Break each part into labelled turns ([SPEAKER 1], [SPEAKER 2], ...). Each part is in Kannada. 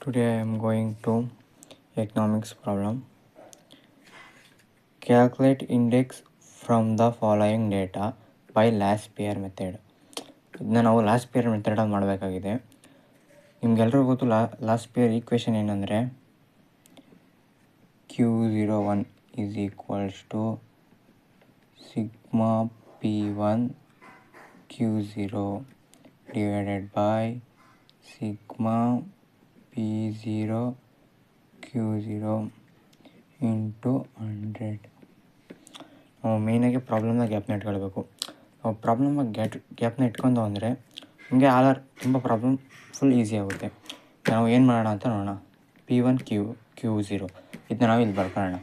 [SPEAKER 1] Today I am going to economics problem. Calculate index from the following data by last pair method ಇದನ್ನ ನಾವು ಲಾಸ್ಟ್ ಪೇರ್ ಮೆಥಡಲ್ಲಿ ಮಾಡಬೇಕಾಗಿದೆ ನಿಮ್ಗೆಲ್ರಿಗೂ ಗೊತ್ತು ಲಾ ಲಾಸ್ಟ್ ಪೇರ್ ಈಕ್ವೇಷನ್ ಏನಂದರೆ Q zero one is equals to sigma P one Q zero divided by sigma zero Q zero into hundred ನಾವು ಮೇಯ್ನಾಗಿ ಪ್ರಾಬ್ಲಮ್ನ ಗ್ಯಾಪ್ನ ಇಟ್ಕೊಳ್ಬೇಕು ನಾವು ಪ್ರಾಬ್ಲಮ್ನ ಗ್ಯಾಟ್ ಗ್ಯಾಪ್ನ ಇಟ್ಕೊಂಡು ಅಂದರೆ ನಿಮಗೆ ಆಲರ್ ತುಂಬ ಪ್ರಾಬ್ಲಮ್ ಫುಲ್ ಈಸಿ ಆಗುತ್ತೆ. ನಾವು ಏನು ಮಾಡೋಣ ಅಂತ ನೋಡೋಣ. P one Q Q zero ಇದನ್ನ ನಾವು ಇಲ್ಲಿ ಬರ್ಕೊಳ್ಳೋಣ.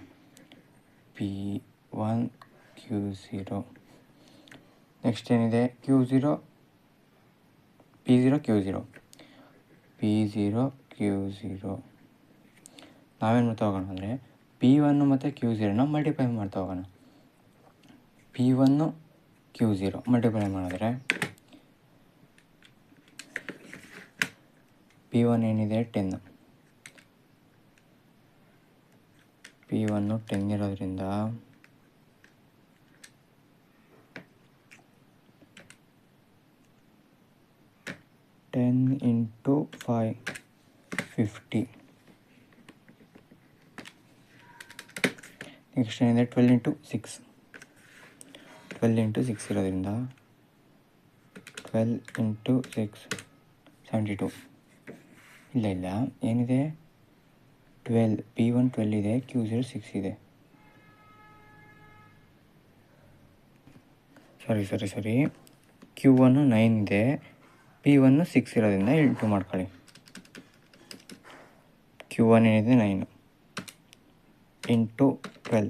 [SPEAKER 1] P one Q zero next ಏನಿದೆ? Q zero P zero Q zero P zero Q zero ನಾವೇನು ಮಾಡ್ತಾ ಹೋಗೋಣ ಅಂದರೆ ಪಿ ಒನ್ನು ಮತ್ತು ಕ್ಯೂ ಝೀರೋನ ಮಲ್ಟಿಪ್ಲೈ ಮಾಡ್ತಾ ಹೋಗೋಣ. P one Q zero multiply ಮಾಡಿದ್ರೆ ಪಿ ಒನ್ ಏನಿದೆ ಟೆನ್ ಪಿ ಒನ್ನು ಟೆನ್ ಇರೋದ್ರಿಂದ ten into five fifty next ಏನಿದೆ? Twelve into six twelve into six ಇರೋದ್ರಿಂದ twelve into six seventy two ಇಲ್ಲ ಇಲ್ಲ. ಏನಿದೆ? ಟ್ವೆಲ್ ಪಿ ಒನ್ ಟ್ವೆಲ್ ಇದೆ ಕ್ಯೂ ಝೀರೋ ಸಿಕ್ಸ್ ಇದೆ. ಸಾರಿ ಸರಿ ಸರಿ ಕ್ಯೂ ಒನ್ನು ನೈನ್ ಇದೆ. ಪಿ ಒನ್ನು ಸಿಕ್ಸ್ ಇರೋದ್ರಿಂದ ಇಂಟು ಮಾಡ್ಕೊಳ್ಳಿ. ಕ್ಯೂ ಒನ್ ಏನಿದೆ ನೈನು ಇಂಟು ಟ್ವೆಲ್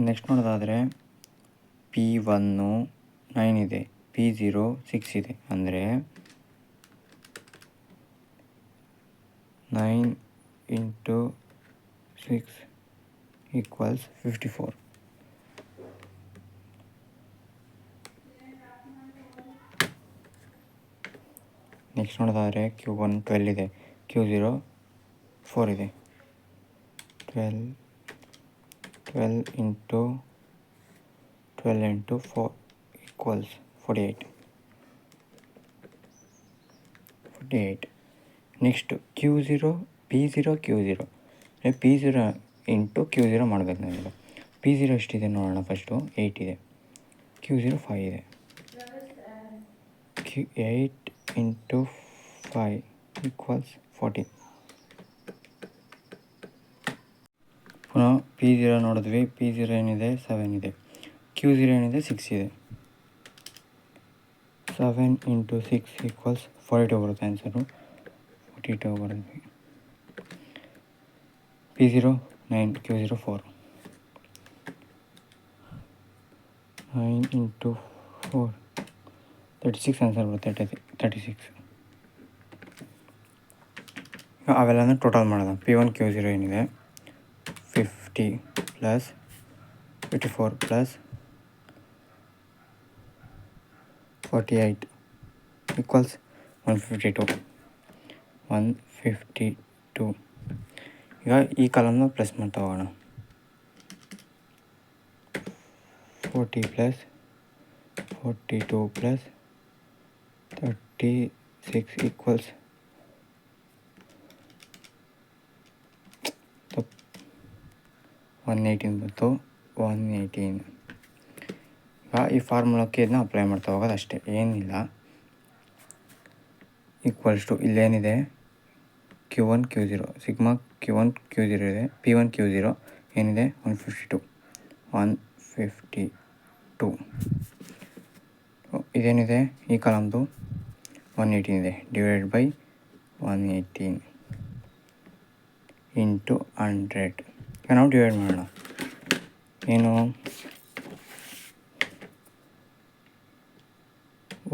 [SPEAKER 1] ನೆಕ್ಸ್ಟ್ ನೋಡೋದಾದರೆ ಪಿ ಒನ್ನು ನೈನ್ ಇದೆ ಪಿ ಝೀರೋ ಸಿಕ್ಸ್ ಇದೆ ಅಂದರೆ nine into six equals fifty four next ನೋಡೋದಾದರೆ ಕ್ಯೂ ಒನ್ ಟ್ವೆಲ್ ಇದೆ. ಕ್ಯೂ ಝೀರೋ ಫೋರ್ ಇದೆ. Twelve twelve into twelve into four equals forty eight forty eight next Q zero P zero Q zero P zero into Q zero ಮಾಡಬೇಕು ನಾನು ಪಿ ಝೀರೋ ಎಷ್ಟಿದೆ ನೋಡೋಣ ಫಸ್ಟು ಏಯ್ಟ್ ಇದೆ. ಕ್ಯೂ ಝೀರೋ ಫೈವ್ ಇದೆ. Q eight into five equals forty ಪುನಃ ಪಿ ಜೀರೋ ನೋಡಿದ್ವಿ. ಪಿ ಜೀರೋ ಏನಿದೆ? ಸೆವೆನ್ ಇದೆ. ಕ್ಯೂ ಝೀರೋ ಏನಿದೆ? ಸಿಕ್ಸ್ ಇದೆ. Seven into six equals forty two ಬರುತ್ತೆ ಆನ್ಸರು ಫೋರ್ಟಿ ಟು ಬರುತ್ತೆ. P zero nine Q zero four nine into four thirty six answer ಬರುತ್ತೆ ತರ್ಟಿ ತರ್ಟಿ ಸಿಕ್ಸ್ ಅವೆಲ್ಲನೂ ಟೋಟಲ್ ಮಾಡೋಣ. ಪಿ ಒನ್ ಕ್ಯೂ ಝೀರೋ ಏನಿದೆ? Fifty plus fifty four plus forty eight equals one fifty two one fifty two ಈಗ ಈ ಕಾಲಮ್ನ ಪ್ಲಸ್ ಮಾಡ್ತಾ ಹೋಗೋಣ. Forty plus forty two plus thirty six equals one eighteen ಬಂತು. ಒನ್ ಏಯ್ಟೀನ್ ಈಗ ಈ ಫಾರ್ಮುಲಾಕ್ಕೆ ಇದನ್ನ ಅಪ್ಲೈ ಮಾಡ್ತಾ ಹೋಗೋದು ಅಷ್ಟೇ. ಏನಿಲ್ಲ. Equals to ಇಲ್ಲೇನಿದೆ. Q one Q zero sigma Q one Q zero ಇದೆ. ಪಿ ಒನ್ ಕ್ಯೂ ಝೀರೋ ಏನಿದೆ? One fifty two one fifty two ಇದೇನಿದೆ? ಈ ಕಾಲಮ್ದು ಒನ್ ಏಯ್ಟೀನ್ ಇದೆ. Divided by one eighteen into hundred ಈಗ ನಾವು ಡಿವೈಡ್ ಮಾಡೋಣ. ಏನು?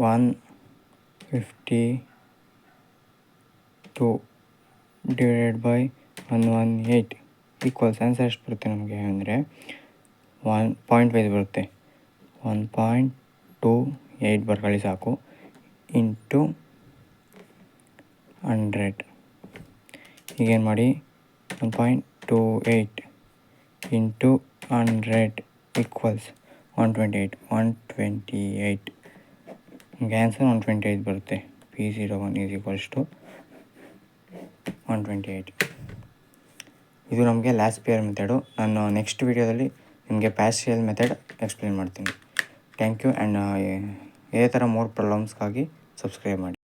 [SPEAKER 1] One fifty two divided by one one eight equals answer ಎಷ್ಟು ಬರುತ್ತೆ ನಮಗೆ ಅಂದರೆ ಒನ್ ಪಾಯಿಂಟ್ ವೈಸ್ ಬರುತ್ತೆ. ಒನ್ ಪಾಯಿಂಟ್ ಟು ಏಯ್ಟ್ ಬರ್ಕೊಳ್ಳಿ ಸಾಕು. ಇಂಟು ಹಂಡ್ರೆಡ್ ಈಗೇನು ಮಾಡಿ one point two eight into hundred equals one twenty eight one twenty eight ನಿಮಗೆ ಆನ್ಸರ್ ಒನ್ ಟ್ವೆಂಟಿ ಏಯ್ಟ್ ಬರುತ್ತೆ. P zero one is equals to one twenty eight ಇದು ನಮಗೆ ಲಾಸ್ಟ್ ಪಿಯರ್ ಮೆಥಡು ನಾನು ನೆಕ್ಸ್ಟ್ ವೀಡಿಯೋದಲ್ಲಿ ನಿಮಗೆ ಪ್ಯಾಶಿಯಲ್ ಮೆಥಡ್ ಎಕ್ಸ್ಪ್ಲೇನ್ ಮಾಡ್ತೀನಿ. ಥ್ಯಾಂಕ್ ಯು ಆ್ಯಂಡ್ ಇದೇ ಥರ ಮೋರ್ ಪ್ರಾಬ್ಲಮ್ಸ್ಗಾಗಿ ಸಬ್ಸ್ಕ್ರೈಬ್ ಮಾಡಿ.